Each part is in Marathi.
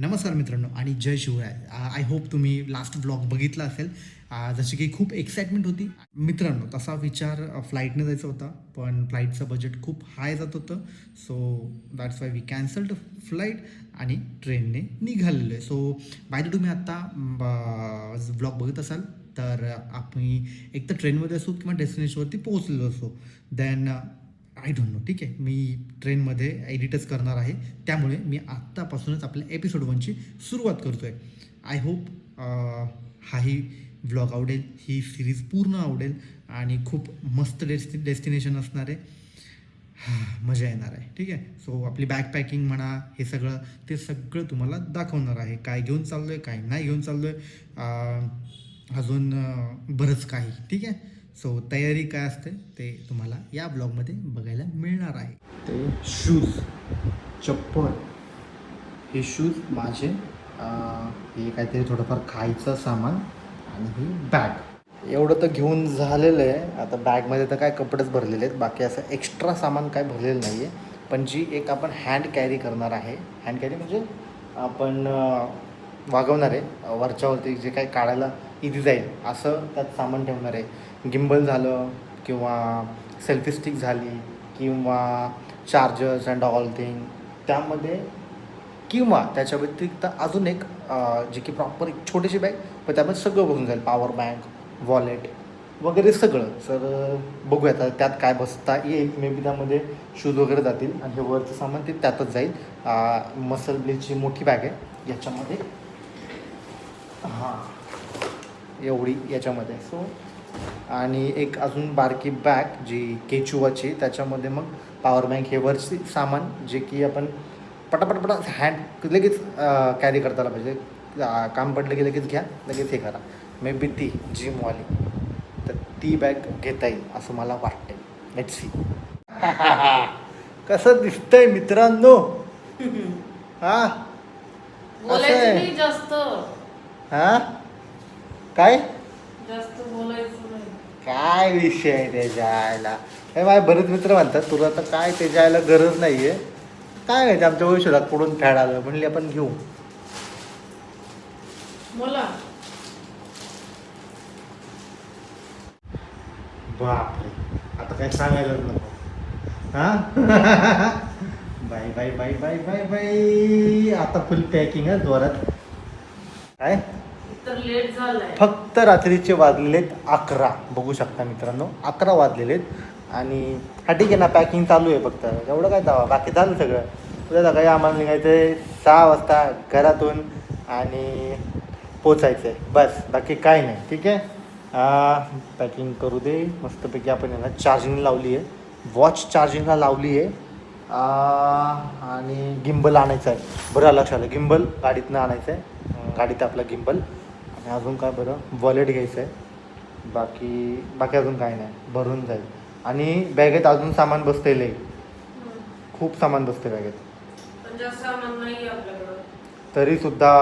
नमस्कार मित्रांनो आणि जय शिवराय. आय होप तुम्ही लास्ट ब्लॉग बघितला असेल. जसे जशी की खूप एक्साइटमेंट होती. मित्रांनो तसा विचार फ्लाईटने जायचा होता. पण फ्लाईटचं बजेट खूप हाय जात होतं. So that's why we cancelled flight आणि ट्रेनने निघालेलो आहे. सो बाय द तुम्ही आत्ता ब्लॉग बघत असाल तर आम्ही एक तर ट्रेनमध्ये असो किंवा डेस्टिनेशनवरती पोहोचलेलो असो देन आय डोंट नो ठीक आहे. मी ट्रेनमध्ये एडिटच करणार आहे. त्यामुळे मी आत्तापासूनच आपल्या एपिसोड वनची सुरुवात करतो आहे आय होप हाही व्लॉग आवडेल ही सिरीज पूर्ण आवडेल आणि खूप मस्त डेस्टि डेस्टिनेशन असणार आहे हां मजा येणार आहे. ठीक आहे? सो आपली बॅकपॅकिंग म्हणा हे सगळं ते सगळं तुम्हाला दाखवणार आहे. काय घेऊन चाललो आहे काय नाही घेऊन चाललो आहे अजून बरंच काही. ठीक आहे? सो तयारी काय असते ते तुम्हाला या ब्लॉगमध्ये बघायला मिळणार आहे. ते शूज चप्पल. हे शूज माझे हे काहीतरी थोडंफार खायचं सामान आणि ही बॅग एवढं तर घेऊन झालेलं आहे. आता बॅगमध्ये तर काय कपडेच भरलेले आहेत. बाकी असं एक्स्ट्रा सामान काय भरलेलं नाही आहे पण जी एक आपण हँड कॅरी करणार आहे हँड कॅरी म्हणजे आपण वागवणार आहे. वरच्यावरती जे काही काढायला इथे जाईल असं त्यात सामान ठेवणार आहे. गिम्बल झालं किंवा सेल्फी स्टिक झाली किंवा चार्जर्स अँड ऑल थिंग त्यामध्ये किंवा त्याच्या व्यतिरिक्त अजून एक जे की प्रॉपर एक छोटीशी बॅग पण त्यामध्ये सगळं बसून जाईल. पॉवर बँक वॉलेट वगैरे सगळं. सर बघूयात आता त्यात काय बसता येईल. मे बी त्यामध्ये शूज वगैरे जातील आणि हे वरचं सामान ते त्यातच जाईल. मसल ब्लेची मोठी बॅग आहे याच्यामध्ये. हां. एवढी याच्यामध्ये. सो आणि एक अजून बारकी बॅग जी केचुवाची त्याच्यामध्ये मग पॉवर बँक हे वरची सामान जे की आपण पटापटपटा हँड लगेच कॅरी करता आलं पाहिजे. काम पडलं की लगेच घ्या लगेच हे करा. मे बी ती जिमवाली तर ती बॅग घेता येईल असं मला वाटते लेट सी कसं दिसतंय मित्रांनो? हा? बोलायचं. नाही जास्त. हा? काय? जास्त बोलायचं. काय विषय आहे त्याच्या आयला हे माझे बरेच मित्र म्हणतात तुला तर काय त्याच्या आयला गरज नाही आहे काय माहिती आमच्या वैशोरात पुढून फॅड आलं म्हणले आपण घेऊ. बापरे. आता काय सांगायलाच नको. हा? Bye bye bye bye bye bye आता फुल पॅकिंग आहे जोरात. काय? फक्त रात्रीचे वाजलेले आहेत अकरा. बघू शकता मित्रांनो अकरा वाजलेले आहेत. आणि हा ठीक आहे ना पॅकिंग चालू आहे फक्त. एवढं काय जावा? बाकी झालं सगळं. उद्या सकाळी आम्हाला निघायचं आहे सहा वाजता घरातून आणि पोचायचं आहे बस बाकी काय नाही. ठीक आहे? पॅकिंग करू दे. मस्तपैकी आपण यांना चार्जिंग लावली आहे. वॉच चार्जिंगला लावली आहे. आणि गिंबल आणायचं आहे. बरं लक्षात आलं. गिंबल गाडीतनं आणायचं आहे गाडीत आपला गिंबल अजून काय बरं? वॉलेट घ्यायचं आहे बाकी बाकी अजून काय नाही. भरून जाईल. आणि बॅगेत अजून सामान बसतेलं आहे खूप सामान बसते बॅगेत. आपल्याकडं. तरीसुद्धा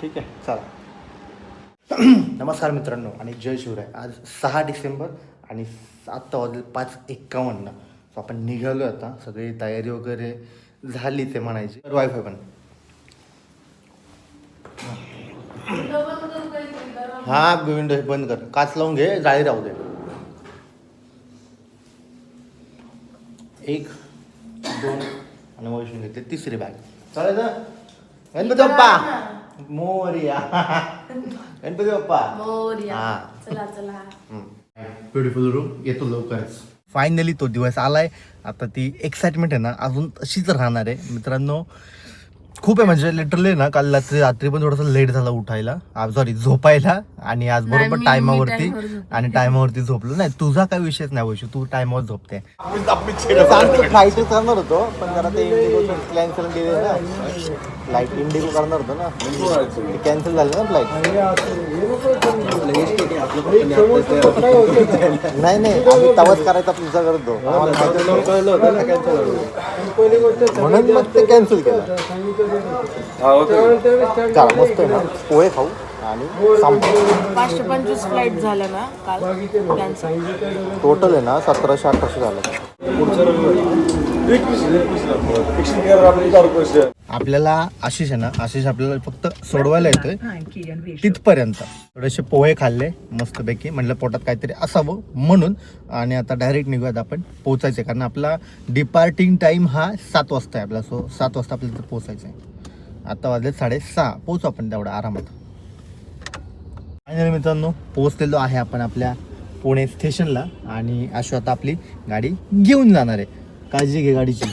ठीक आहे चला नमस्कार मित्रांनो आणि जय शिवराय. आज सहा डिसेंबर आणि आत्ता वाजले पाच एक्कावन्न. सो आपण निघालो आता. सगळी तयारी वगैरे झाली ते म्हणायची. वायफाय पण डबल करू काहीतरी करा. हा विंडो बंद कर. काच लावून घे जाळी राहू दे. एक दोन आणि वैष्णू घेते. तिसरी बॅग चालेल ना? गणपती बाप्पा! मोरया. गणपती बाप्पा. मोरया. हा. चला चला. ब्युटिफुल रूम येतो लवकरच. फायनली तो दिवस आलाय. आता ती एक्साइटमेंट आहे ना अजून तशीच राहणार आहे. मित्रांनो खूप आहे म्हणजे लिटरली ना काल रात्री रात्री पण थोडासा लेट झाला उठायला. सॉरी झोपायला. आणि आज बरोबर टायमावरती. आणि टायमावरती झोपलो. नाही तुझा काय विषयच नाही वैशू तू टायमावर झोपते. फ्लाईट करणार होतो पण जरा ते इंडिगो कॅन्सल केले ना. फ्लाईट इंडिगो करणार होतो ना. कॅन्सल झालं ना फ्लाईट नाही नाही आम्ही तवाच करायचा तुझा करतो. म्हणून मग ते कॅन्सल केलं. चला मस्त आहे ना. पोहे खाऊ आणि पाचशे पंचवीस फ्लाईट झाल्या ना काल. टोटल आहे ना सतराशे अठराशे झालं. आपल्याला आशिष आहे ना आशिष आपल्याला फक्त सोडवायला येतोय. तिथपर्यंत. थोडेसे पोहे खाल्ले मस्तपैकी. म्हटलं पोटात काहीतरी असावं म्हणून. आणि आता डायरेक्ट निघूयात आपण पोचायचं कारण आपला डिपार्टिंग टाइम हा सात वाजता आहे आपला. सो सात वाजता आपल्याला तिथं पोचायचं आहे आता वाजले साडेसहा. पोचू आपण तेवढा आरामात. फायनली मित्रांनो पोचलेलो आहे आपण आपल्या पुणे स्टेशनला. आणि अशो आता आपली गाडी घेऊन जाणार आहे. काळजी घे गाडीची.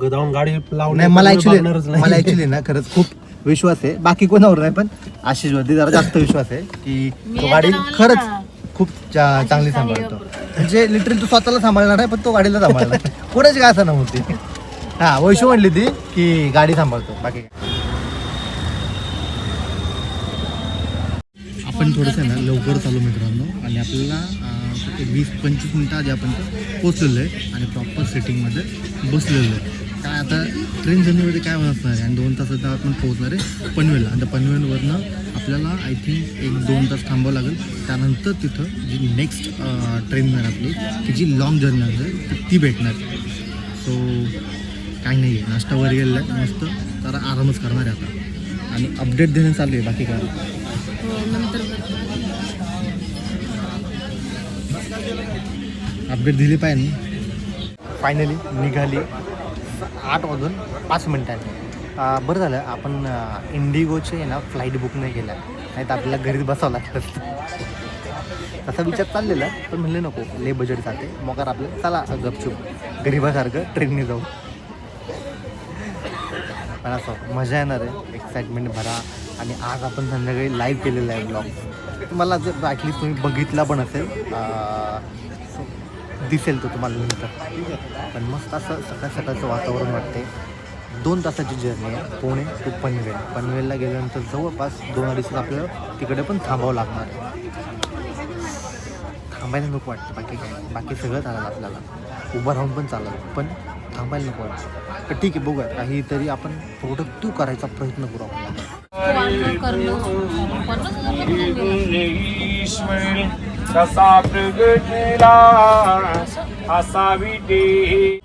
गदावून गाडी लावून नाही मला ऍक्च्युली मला ऍक्च्युली ना खरंच खूप विश्वास आहे. बाकी कोणावर नाही पण आशिष वरती जरा जास्त विश्वास आहे की तो गाडी खरंच खूप चा- चांगली सांभाळतो. म्हणजे लिटरली तू स्वतःला सांभाळणार आहे पण तो गाडीला सांभाळणार कोणाची काय असं नव्हती. हा वैशू म्हणली ती की गाडी सांभाळतो. बाकी काय. आपण थोडंसं ना लवकर चालू मित्रांनो. आणि आपल्याला ते एक वीस पंचवीस मिनटं आधी आपण ते पोचलेलो आहे आणि प्रॉपर सेटिंगमध्ये बसलेलो आहे. काय आता ट्रेन जर्नीमध्ये काय असणार नाही आणि दोन तासात आपण पोहोचणार आहे पनवेलला. आणि त्या पनवेलवरनं आपल्याला आय थिंक एक दोन तास थांबावं लागेल. त्यानंतर तिथं जी नेक्स्ट ट्रेन मिळणार आपली की जी लॉंग जर्नी असेल ती भेटणार सो काही नाही आहे नाश्ता वगैरे गेलेला आहे. मस्त. जरा आरामच करणार आहे आता. आणि अपडेट देणं चालू आहे बाकी काय. अपडेट दिली पाहिजे. फायनली निघाली. आठ वाजून पाच मिनिटांनी. बरं झालं आपण इंडिगोचे इंडिगोचे ना फ्लाईट बुक नाही केलं. नाही तर आपल्याला घरीच बसावं लागलं तसा विचार चाललेला पण म्हणले नको ले बजेट जाते. मग आपलं चला गपचूप. गरीबासारखं ट्रेनने जाऊ. पण असं मजा येणार आहे. एक्साइटमेंट भरा. आणि आज आपण संध्याकाळी लाईव्ह केलेलं आहे ब्लॉग मला जर ॲटलीस्ट तुम्ही बघितला पण असेल दिसेल तो तुम्हाला नंतर. पण मस्त असं सकाळ सकाळचं वातावरण वाटते दोन तासाची जर्नी आहे पुणे टू पनवेल. पनवेलला गेल्यानंतर जवळपास दोन अडीच तास आपल्याला तिकडे पण थांबावं लागणार आहे. थांबायला नको वाटतं बाकी काय. बाकी सगळं चालेल आपल्याला. उभं राहून पण चालेल पण थांबायला नको वाटतं. तर ठीक आहे बघूया. काहीतरी आपण प्रोडक्टिव्ह करायचा प्रयत्न करू आपण. तसा कसा प्रगटला असावी ते.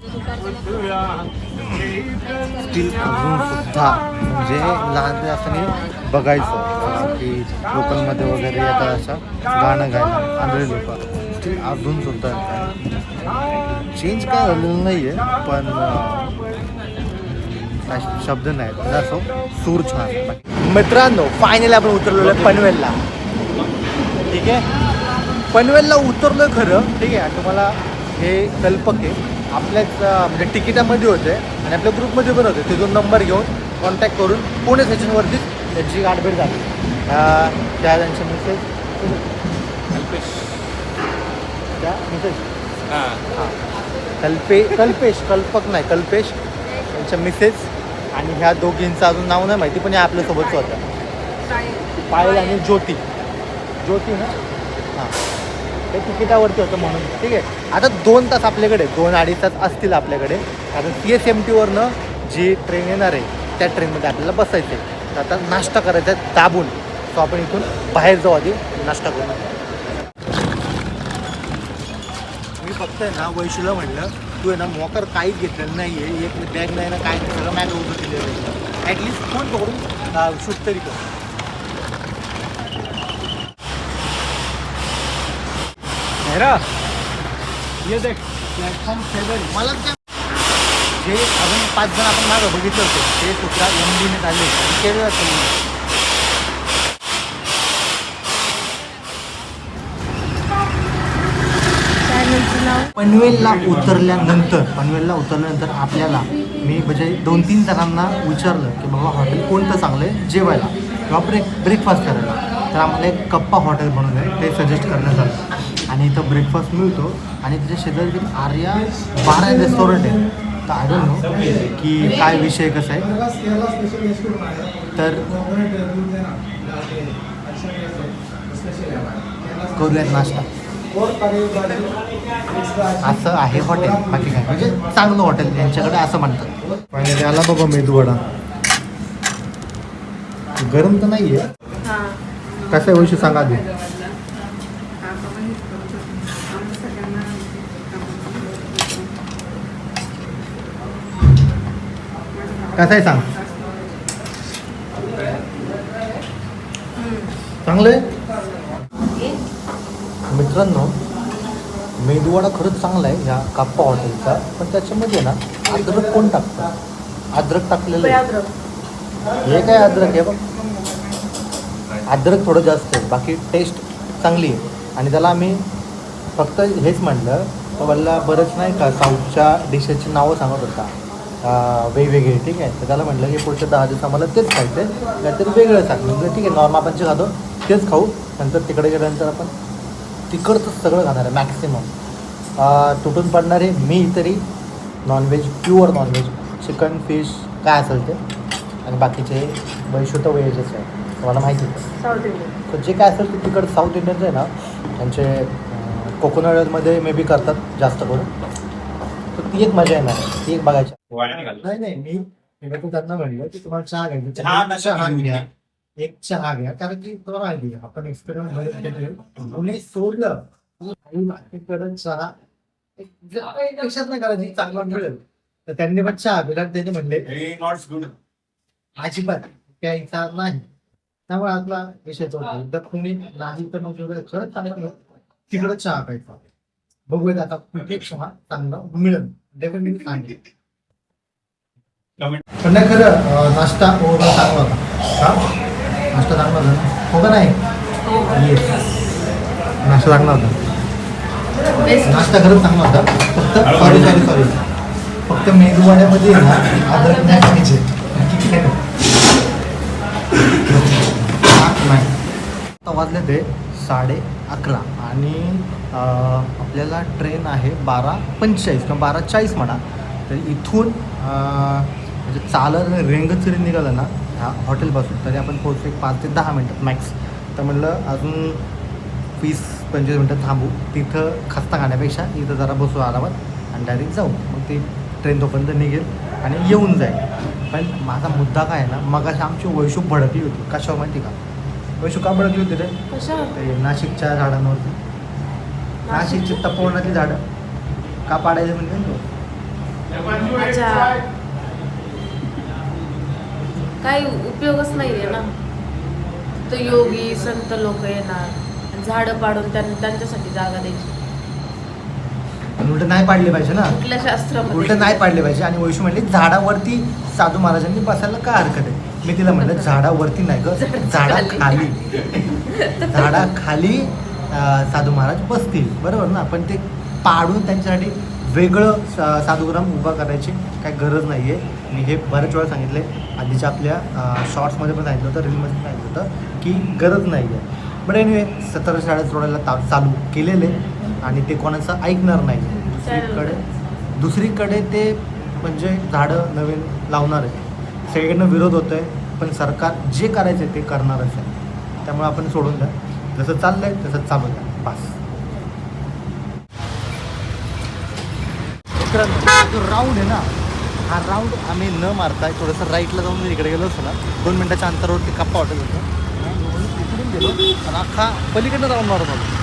स्टील अजून सुद्धा म्हणजे लहानपणी असताना बघायचं की लोकांमध्ये वगैरे आता असं गाणं गायला आंधळे लोक. स्टील अजून सुद्धा चेंज काय झालेलं नाही आहे पण शब्द नाही असो सूर छान. मित्रांनो फायनली आपण उतरलेलो आहे पनवेलला. ठीक आहे? पनवेलला उतरलोय खरं. ठीक आहे तुम्हाला हे कल्पक आहे. आपल्याच म्हणजे तिकिटामध्ये होते आणि आपल्या ग्रुपमध्ये पण होते. तिथून नंबर घेऊन कॉन्टॅक्ट करून पुणे स्टेशनवरतीच त्यांची गाठभेट झाली. अं, त्या त्यांच्या मिसेस त्या मिसेस हां. कल्पे कल्पेश कल्पक नाही कल्पेश. त्यांच्या मिसेस आणि ह्या दोघींचं अजून नाव नाही माहिती पण हे आपल्यासोबतच होतं पायल आणि ज्योती. ज्योती ना? हां. ते तिकिटावरती होतं म्हणून. ठीक आहे? आता दोन तास आपल्याकडे दोन अडीच तास असतील आपल्याकडे. आता सी एस एम टीवरनं जी ट्रेन येणार आहे त्या ट्रेनमध्ये आपल्याला बसायचं आहे तर आता नाश्ता करायचा आहे दाबून. तो आपण इथून बाहेर जाऊ आधी नाश्ता करू मी फक्त आहे ना वैशूला म्हणलं तू आहे ना मोकर काहीच घेतलेलं नाही आहे एक बॅग नाही ना काय नाही सगळं मॅग उभं केलेलं ॲटलिस्ट फोन पकडून शूट तरी कर. मेरा ये देख प्लॅटफॉर्म सेवन मला जे अजून पाच जण आपण मागं बघितलं होतं. ते सुद्धा एम डीने आले केलं जातं पनवेलला उतरल्यानंतर पनवेलला उतरल्यानंतर आपल्याला मी म्हणजे दोन तीन जणांना विचारलं की बाबा हॉटेल कोणतं चांगलं आहे? जेवायला. किंवा ब्रेक ब्रेकफास्ट करायला. तर आम्हाला एक कप्पा हॉटेल म्हणून आहे. ते सजेस्ट करण्यात आलं. आणि इथं ब्रेकफास्ट मिळतो. आणि त्याच्या शेजारी आर्या बार रेस्टॉरंट आहे. तर आय डोंट नो की काय विषय कसा आहे. तर करूयात नाश्ता. असं आहे हॉटेल बाकी काय. म्हणजे चांगलं हॉटेल यांच्याकडे असं म्हणतात. फायनली आला बाबा मेदूवडा. गरम तर नाही आहे कसं आहे वैशू सांगा आधी. कसं आहे सांग? चांगलं आहे मित्रांनो मेदूवडा खरंच चांगला आहे ह्या काप्पा हॉटेलचा पण त्याच्यामध्ये ना अद्रक कोण टाकतं? अद्रक टाकलेलं आहे. हे काय अद्रक आहे बघ? अद्रक थोडं जास्त आहे बाकी टेस्ट चांगली आहे. आणि त्याला आम्ही फक्त हेच म्हटलं तर मला बरंच नाही का साऊथच्या डिशेसची नावं सांगत होता. वेगवेगळे ठीक आहे? तर त्याला म्हटलं की पुढच्या दहा दिवस आम्हाला तेच खायचं आहे काहीतरी वेगळं सांग. म्हणजे ठीक आहे नॉर्मल आपण जे खातो तेच खाऊ. नंतर तिकडे गेल्यानंतर आपण तिकडचंच सगळं खाणार आहे मॅक्सिमम तुटून पडणारे मी तरी non veg pure non veg chicken fish काय असेल ते. आणि बाकीचे वैशुद्ध व्हेजच आहे तुम्हाला माहिती आहे. साऊथ इंडियन तर जे काय असेल ते तिकडं साऊथ इंडियनचं आहे ना त्यांचे कोकोनटमध्ये मे बी करतात जास्त करून. तर ती एक मजा येणार आहे. ती एक बघायची. नाही नाही मी मी पण त्यांना म्हणलं की तुम्हाला चहा घ्यायचा चहा चहा घ्या. एक चहा घ्या. कारण की तो आहे, आपण एक्सपेरिमेंट कोणी सोडलं. काही चहा एक जरा काही लक्षात नाही करायची. चांगला मिळेल. तर त्यांनी पण चहा पिला आणि त्यांनी म्हणले नॉट गुड अजिबात प्यायचा नाही. त्यामुळे आपला विषय तो होता. जर कोणी नाही तर मग वगैरे खरंच चांगलं तिकडं चहा प्यायचा. बघूयात आता कुठे चहा चांगला मिळेल. डेफिनेटली सांगेल पण नाही खरं नाश्ता ओव्हरऑल चांगला होता. हा नाश्ता चांगला होता ना? हो का नाही? Yes. नाश्ता चांगला होता. बेस्ट नाश्ता खरंच चांगला होता. फक्त सॉरी सॉरी सॉरी फक्त मेदूवाड्यामध्ये आहे ना अद्रक नाही टाकायचे बाकी काही नाही. नाही. आता वाजले ते साडे अकरा आणि अं, आपल्याला ट्रेन आहे बारा पंचेचाळीस किंवा बारा चाळीस म्हणा. तर इथून अं, म्हणजे चालत रेंगत जरी निघालं ना ह्या हॉटेलपासून तरी आपण पोहोचतो एक पाच ते दहा मिनटात मॅक्स तर म्हणलं अजून वीस पंचवीस मिनटं थांबू. तिथं खस्ता खाण्यापेक्षा इथं जरा बसू आरामात आणि डायरेक्ट जाऊ. मग ती ट्रेन तोपर्यंत निघेल आणि येऊन जाईल. पण माझा मुद्दा काय आहे ना मग आमची वैशू भडकली होती. कशावर माहिती का? वैशू का भडकली होती रे? नाशिकच्या झाडांवरती. नाशिकची तपोवनातली झाडं. का पाडायचं म्हणजे काही उपयोगच नाहीये ना. तर योगी संत लोक येणार झाडं पाडून त्यां त्यांच्यासाठी जागा द्यायची. उलट नाही पाडले पाहिजे ना. कुठल्या उलट शास्त्रामध्ये नाही पाडले पाहिजे. आणि वैशू म्हणली झाडावरती साधू महाराजांनी बसायला काय हरकत आहे? मी तिला म्हणलं झाडावरती नाही ग झाडाखाली झाडाखाली साधू महाराज बसतील. बरोबर ना? पण ते पाडून त्यांच्यासाठी वेगळं साधूग्राम उभा करायची काही गरज नाही आहे मी हे बऱ्याच वेळा सांगितलं. आहे आधीच्या आपल्या शॉर्ट्समध्ये पण सांगितलं होतं रीलमध्ये पण सांगितलं होतं की गरज नाही आहे बट एनिवे सतरा शाळा सोडायला ता चालू केलेले आणि ते कोणाचं ऐकणार नाही. दुसरीकडे दुसरीकडे ते म्हणजे झाडं नवीन लावणार आहे सगळीकडनं विरोध होतो आहे पण सरकार जे करायचं आहे ते करणारच आहे. त्यामुळे आपण सोडून द्या. जसं चाललं आहे तसं चालू द्या. बस. राऊंड आहे ना. हा राऊंड आम्ही न मारता थोडंसं राईटला जाऊन मी इकडे गेलो असतो ना. दोन मिनटाच्या अंतरावरती कप्पा हॉटेल होतं. तिकडून गेलो आणि अख्खा पलीकडनं राऊंड मारत होतो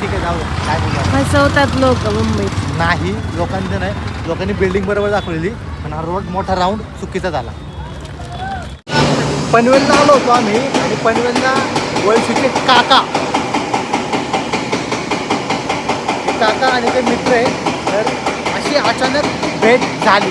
ठीक आहे जाऊ काय बोलणार लोक मुंबईत. नाही लोकांचं नाही. लोकांनी बिल्डिंग बरोबर दाखवलेली. पण हा रोड मोठा राऊंड चुकीचा झाला. पनवेलला आलो होतो आम्ही आणि पनवेलला वळशीचे काका. काका आणि ते मित्र आहे. तर अशी अचानक भेट झाली.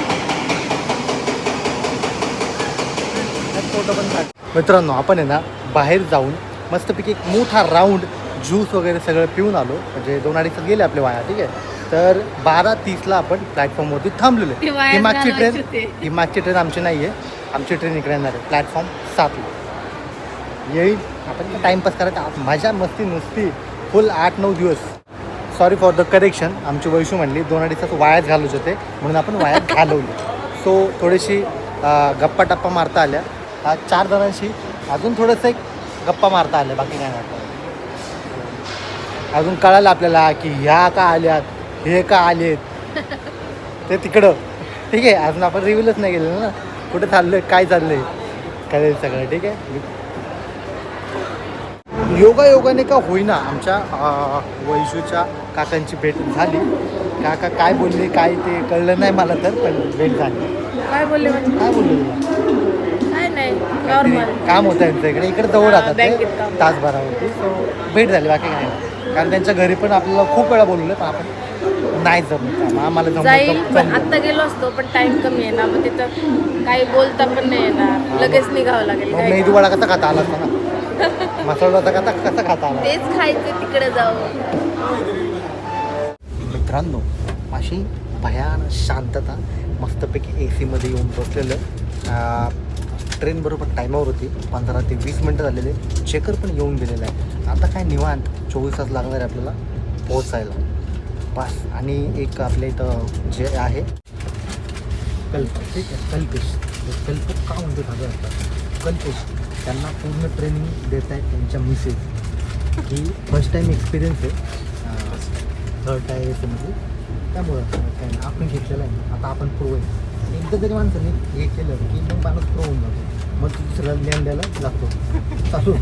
फोटो पण काढ. मित्रांनो आपण आहे ना बाहेर जाऊन मस्तपैकी एक मोठा राऊंड ज्यूस वगैरे सगळं पिऊन आलो. म्हणजे दोन अडीच गेले आपले वाया ठीक आहे? तर बारा तीसला आपण प्लॅटफॉर्मवरती थांबलेलो आहे. ही मागची ट्रेन. ही मागची ट्रेन आमची नाही आहे आमची ट्रेन इकडे येणार आहे. प्लॅटफॉर्म सातला. येईल. आपण टाईमपास करायचा. मजा मस्ती नुसती. फुल आठ नऊ दिवस. सॉरी फॉर द करेक्शन आमची वैशू म्हणली दोन अडीच तास वायात घालवत होते. म्हणून आपण वायात घालवली. सो थोडीशी गप्पा टप्पा मारता आल्या. अं, चार जणांशी अजून थोडंसं एक गप्पा मारता आल्या बाकी काय मारता अजून कळालं आपल्याला की ह्या का आल्यात हे का आलेत. ते तिकडं. ठीक आहे अजून आपण रिव्ह्यूलच नाही गेलेलो ना. कुठे चाललंय काय चाललंय कळेल सगळं ठीक आहे? योगा योगाने का होईना आमच्या वैशूच्या काकांची भेट झाली. काका काय बोलले काय ते कळलं नाही मला तर पण भेट झाली. काय बोलले म्हणजे? काय बोललो? काम होतं यांचं इकडे. इकडे जवळ राहतात ते. तासभरावरती. सो भेट झाली बाकी काय नाही. कारण त्यांच्या घरी पण आपल्याला खूप वेळा बोलवलं पण आपण नाही काम आम्हाला जमलं जाईल. जम- पण जमलं. आत्ता गेलो असतो पण टाइम कमी आहे ना. मग तिथं काही बोलता पण नाही येणार. लगेच निघावं लागेल मग मेदू वडा कसा खाता आला असता ना? मसाला डोसा कसा कसा खाता आला? तेच खायचं तिकडे जाऊ मित्रांनो अशी भयान शांतता मस्तपैकी ए सीमध्ये येऊन बसलेलं. ट्रेन बरोबर टायमावर होती. पंधरा ते वीस मिनटं झालेले. चेकर पण येऊन गेलेलं आहे. आता काय निवांत. चोवीस तास लागणार आहे आपल्याला पोहोचायला. बस. आणि एक आपल्या इथं जे आहे. कल्प ठीक आहे. कल्पेश. कल्प का म्हणतो माझं आता कल्पेश. त्यांना पूर्ण ट्रेनिंग देत आहेत त्यांच्या मिसेस ही फर्स्ट टाईम एक्सपिरियन्स आहे. थर्ड टाय म्हणजे त्यामुळं काय नाही, आपण घेतलेलं आहे. आता आपण पूर्व एकदा जरी माणसाने हे केलं की मग माणूस प्रो होऊन जातो. मग दुसऱ्या दुसऱ्याला ज्ञान द्यायला लागतो चालू